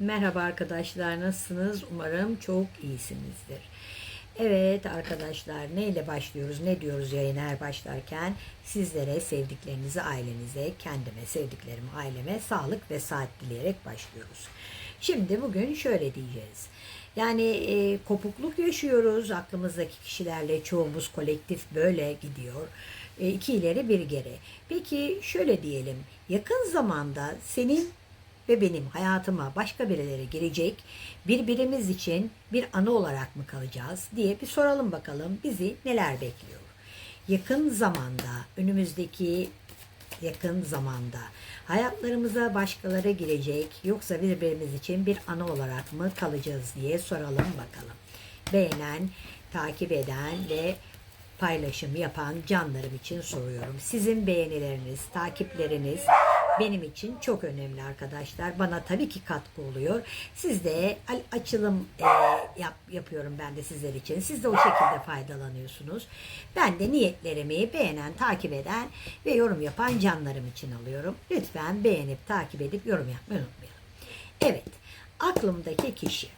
Merhaba arkadaşlar nasılsınız? Umarım çok iyisinizdir. Evet arkadaşlar neyle başlıyoruz? Ne diyoruz yayına her başlarken? Sizlere, sevdiklerinize, ailenize, kendime, sevdiklerime, aileme sağlık ve saat dileyerek başlıyoruz. Şimdi bugün şöyle diyeceğiz. Yani e, kopukluk yaşıyoruz aklımızdaki kişilerle çoğumuz kolektif böyle gidiyor. E, iki ileri bir geri. Peki şöyle diyelim yakın zamanda senin ve benim hayatıma başka birileri girecek, birbirimiz için bir anı olarak mı kalacağız diye bir soralım bakalım bizi neler bekliyor. Yakın zamanda, önümüzdeki yakın zamanda hayatlarımıza başkaları girecek yoksa birbirimiz için bir anı olarak mı kalacağız diye soralım bakalım. Beğenen, takip eden ve paylaşım yapan canlarım için soruyorum. Sizin beğenileriniz, takipleriniz benim için çok önemli arkadaşlar. Bana tabii ki katkı oluyor. Siz de açılım e, yap, yapıyorum ben de sizler için. Siz de o şekilde faydalanıyorsunuz. Ben de niyetlerimi beğenen, takip eden ve yorum yapan canlarım için alıyorum. Lütfen beğenip takip edip yorum yapmayı unutmayalım. Evet, aklımdaki kişi.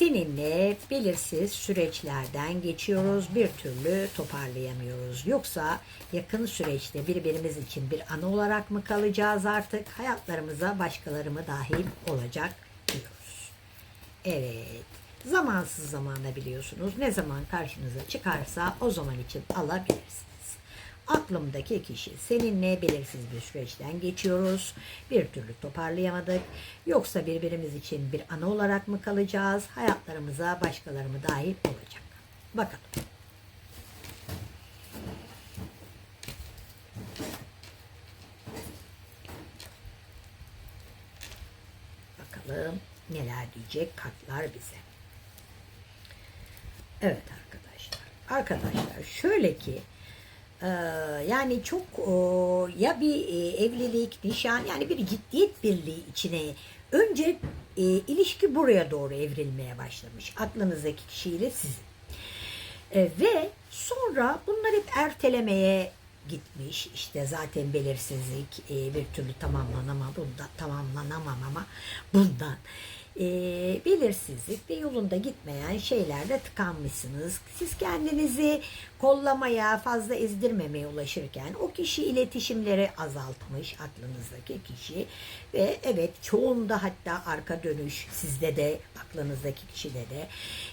Seninle belirsiz süreçlerden geçiyoruz. Bir türlü toparlayamıyoruz. Yoksa yakın süreçte birbirimiz için bir anı olarak mı kalacağız artık? Hayatlarımıza başkaları mı dahil olacak diyoruz. Evet. Zamansız zamanda biliyorsunuz. Ne zaman karşınıza çıkarsa o zaman için alabilirsiniz. Aklımdaki kişi seninle belirsiz bir süreçten geçiyoruz. Bir türlü toparlayamadık. Yoksa birbirimiz için bir ana olarak mı kalacağız? Hayatlarımıza başkaları mı dahil olacak? Bakalım. Bakalım neler diyecek kartlar bize. Evet arkadaşlar. Arkadaşlar şöyle ki yani çok o, ya bir e, evlilik, nişan yani bir ciddiyet birliği içine önce e, ilişki buraya doğru evrilmeye başlamış. Aklınızdaki kişiyle sizin. E, ve sonra bunlar hep ertelemeye gitmiş. İşte zaten belirsizlik e, bir türlü tamamlanama bundan tamamlanamam ama bundan e, belirsizlik ve yolunda gitmeyen şeylerde tıkanmışsınız. Siz kendinizi kollamaya, fazla ezdirmemeye ulaşırken o kişi iletişimleri azaltmış aklınızdaki kişi ve evet çoğunda hatta arka dönüş sizde de aklınızdaki kişide de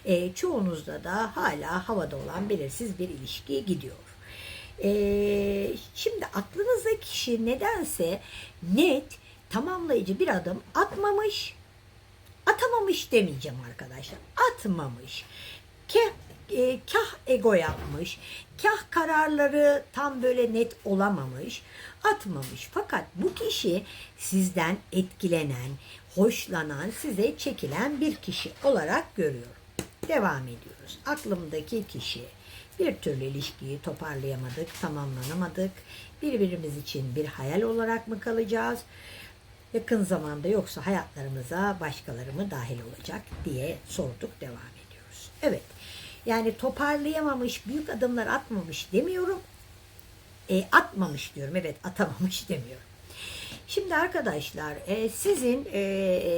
e, çoğunuzda da hala havada olan belirsiz bir ilişki gidiyor. Ee, şimdi aklınızdaki kişi nedense net tamamlayıcı bir adım atmamış, atamamış demeyeceğim arkadaşlar. Atmamış. Kah, e, kah ego yapmış, kah kararları tam böyle net olamamış, atmamış. Fakat bu kişi sizden etkilenen, hoşlanan, size çekilen bir kişi olarak görüyorum. Devam ediyoruz. Aklımdaki kişi bir türlü ilişkiyi toparlayamadık, tamamlanamadık. Birbirimiz için bir hayal olarak mı kalacağız? Yakın zamanda yoksa hayatlarımıza başkaları mı dahil olacak diye sorduk, devam ediyoruz. Evet, yani toparlayamamış, büyük adımlar atmamış demiyorum. E, atmamış diyorum, evet atamamış demiyorum. Şimdi arkadaşlar e, sizin e, e,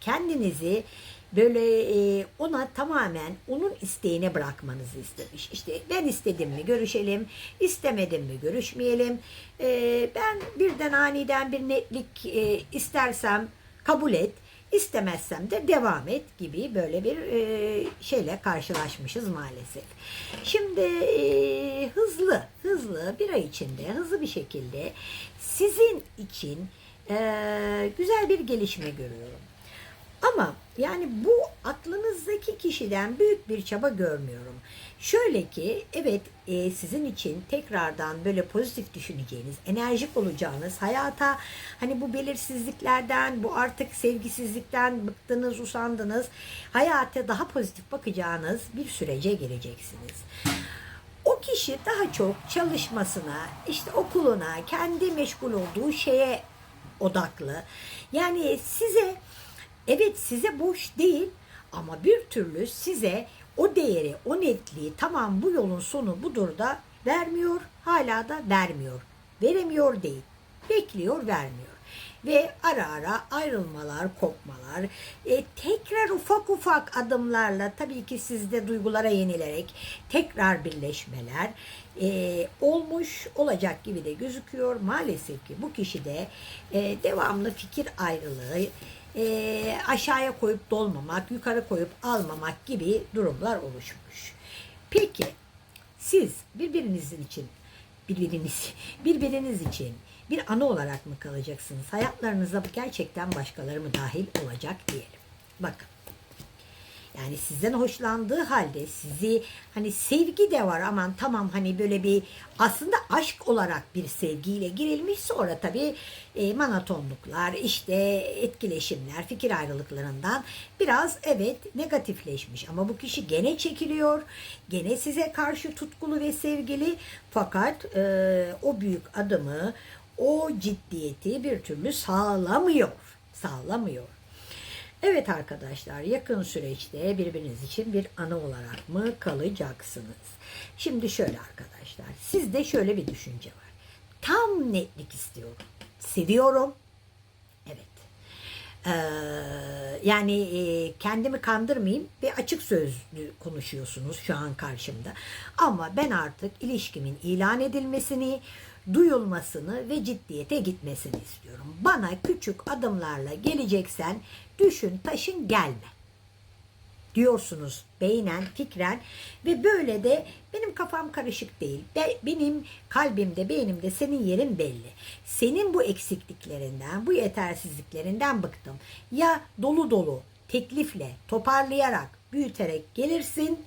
kendinizi böyle e, ona tamamen onun isteğine bırakmanızı istemiş. İşte ben istedim mi görüşelim, istemedim mi görüşmeyelim. E, ben birden aniden bir netlik e, istersem kabul et, istemezsem de devam et gibi böyle bir e, şeyle karşılaşmışız maalesef. Şimdi e, hızlı, hızlı bir ay içinde hızlı bir şekilde sizin için e, güzel bir gelişme görüyorum. Ama yani bu aklınızdaki kişiden büyük bir çaba görmüyorum. Şöyle ki evet e, sizin için tekrardan böyle pozitif düşüneceğiniz, enerjik olacağınız, hayata hani bu belirsizliklerden, bu artık sevgisizlikten bıktınız, usandınız, hayata daha pozitif bakacağınız bir sürece gireceksiniz. O kişi daha çok çalışmasına, işte okuluna, kendi meşgul olduğu şeye odaklı. Yani size Evet size boş değil ama bir türlü size o değeri, o netliği tamam bu yolun sonu budur da vermiyor, hala da vermiyor. Veremiyor değil. Bekliyor, vermiyor. ve ara ara ayrılmalar, kopmalar, e, tekrar ufak ufak adımlarla tabii ki sizde duygulara yenilerek tekrar birleşmeler e, olmuş olacak gibi de gözüküyor. Maalesef ki bu kişide e, devamlı fikir ayrılığı, e, aşağıya koyup dolmamak, yukarı koyup almamak gibi durumlar oluşmuş. Peki siz birbirinizin için birbiriniz birbiriniz için bir anı olarak mı kalacaksınız? Hayatlarınızda gerçekten başkaları mı dahil olacak diyelim. Bakın. Yani sizden hoşlandığı halde sizi hani sevgi de var aman tamam hani böyle bir aslında aşk olarak bir sevgiyle girilmiş sonra tabii e, monotonluklar işte etkileşimler fikir ayrılıklarından biraz evet negatifleşmiş ama bu kişi gene çekiliyor gene size karşı tutkulu ve sevgili fakat e, o büyük adımı o ciddiyeti bir türlü sağlamıyor sağlamıyor. Evet arkadaşlar yakın süreçte birbiriniz için bir anı olarak mı kalacaksınız? Şimdi şöyle arkadaşlar sizde şöyle bir düşünce var. Tam netlik istiyorum. Seviyorum. Evet. Ee, yani e, kendimi kandırmayayım ve açık sözlü konuşuyorsunuz şu an karşımda. Ama ben artık ilişkimin ilan edilmesini, duyulmasını ve ciddiyete gitmesini istiyorum. Bana küçük adımlarla geleceksen düşün taşın gelme diyorsunuz beynen, fikren ve böyle de benim kafam karışık değil. Be- benim kalbimde, beynimde senin yerin belli. Senin bu eksikliklerinden, bu yetersizliklerinden bıktım. Ya dolu dolu teklifle, toparlayarak, büyüterek gelirsin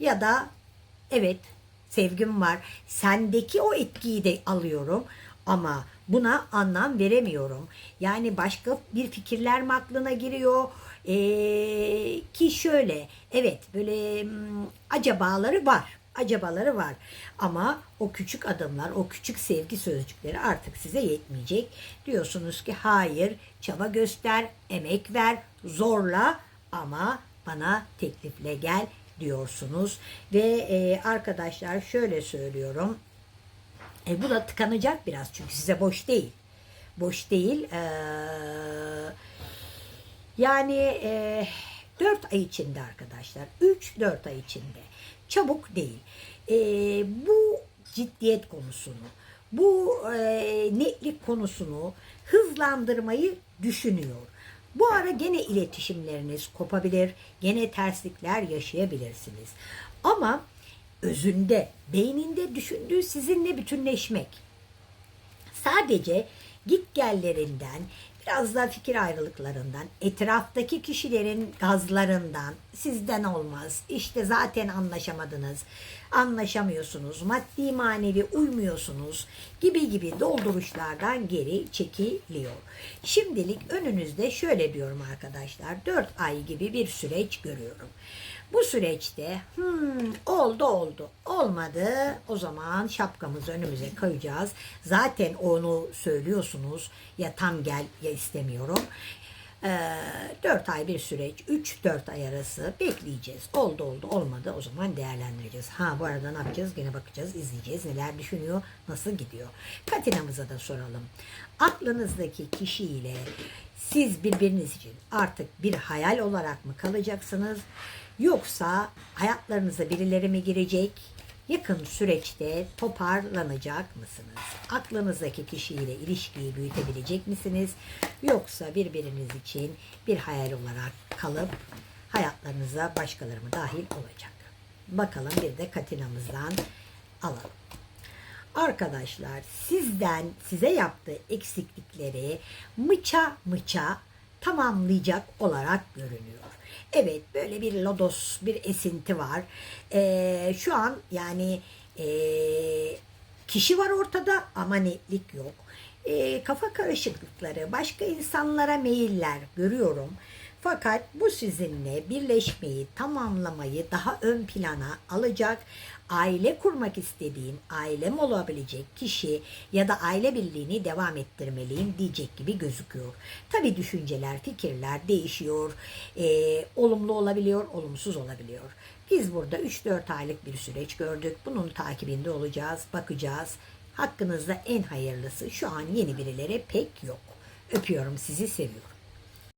ya da evet sevgim var. Sendeki o etkiyi de alıyorum ama buna anlam veremiyorum. Yani başka bir fikirler mi aklına giriyor? Ee, ki şöyle evet böyle hmm, acabaları var. Acabaları var. Ama o küçük adımlar, o küçük sevgi sözcükleri artık size yetmeyecek. Diyorsunuz ki hayır, çaba göster, emek ver, zorla ama bana teklifle gel diyorsunuz. Ve e, arkadaşlar şöyle söylüyorum. E, bu da tıkanacak biraz çünkü size boş değil. Boş değil. Ee, yani e, 4 ay içinde arkadaşlar. 3-4 ay içinde. Çabuk değil. E, bu ciddiyet konusunu, bu e, netlik konusunu hızlandırmayı düşünüyor. Bu ara gene iletişimleriniz kopabilir, gene terslikler yaşayabilirsiniz. Ama özünde, beyninde düşündüğü sizinle bütünleşmek. Sadece git gellerinden, biraz da fikir ayrılıklarından, etraftaki kişilerin gazlarından, sizden olmaz, işte zaten anlaşamadınız, anlaşamıyorsunuz, maddi manevi uymuyorsunuz gibi gibi dolduruşlardan geri çekiliyor. Şimdilik önünüzde şöyle diyorum arkadaşlar, 4 ay gibi bir süreç görüyorum. Bu süreçte hmm, oldu oldu olmadı o zaman şapkamızı önümüze koyacağız. Zaten onu söylüyorsunuz ya tam gel ya istemiyorum. Ee, 4 ay bir süreç 3-4 ay arası bekleyeceğiz. Oldu oldu olmadı o zaman değerlendireceğiz. Ha bu arada ne yapacağız? Gene bakacağız izleyeceğiz neler düşünüyor nasıl gidiyor. Katinamıza da soralım. Aklınızdaki kişiyle siz birbiriniz için artık bir hayal olarak mı kalacaksınız? Yoksa hayatlarınıza birileri mi girecek? Yakın süreçte toparlanacak mısınız? Aklınızdaki kişiyle ilişkiyi büyütebilecek misiniz? Yoksa birbiriniz için bir hayal olarak kalıp hayatlarınıza başkaları mı dahil olacak? Bakalım bir de katinamızdan alalım. Arkadaşlar sizden size yaptığı eksiklikleri mıça mıça tamamlayacak olarak görünüyor. Evet böyle bir lodos bir esinti var. Ee, şu an yani e, kişi var ortada ama netlik yok. E, kafa karışıklıkları, başka insanlara meyiller görüyorum. Fakat bu sizinle birleşmeyi, tamamlamayı daha ön plana alacak, aile kurmak istediğim, ailem olabilecek kişi ya da aile birliğini devam ettirmeliyim diyecek gibi gözüküyor. Tabi düşünceler, fikirler değişiyor, e, olumlu olabiliyor, olumsuz olabiliyor. Biz burada 3-4 aylık bir süreç gördük. Bunun takibinde olacağız, bakacağız. Hakkınızda en hayırlısı şu an yeni birileri pek yok. Öpüyorum sizi seviyorum.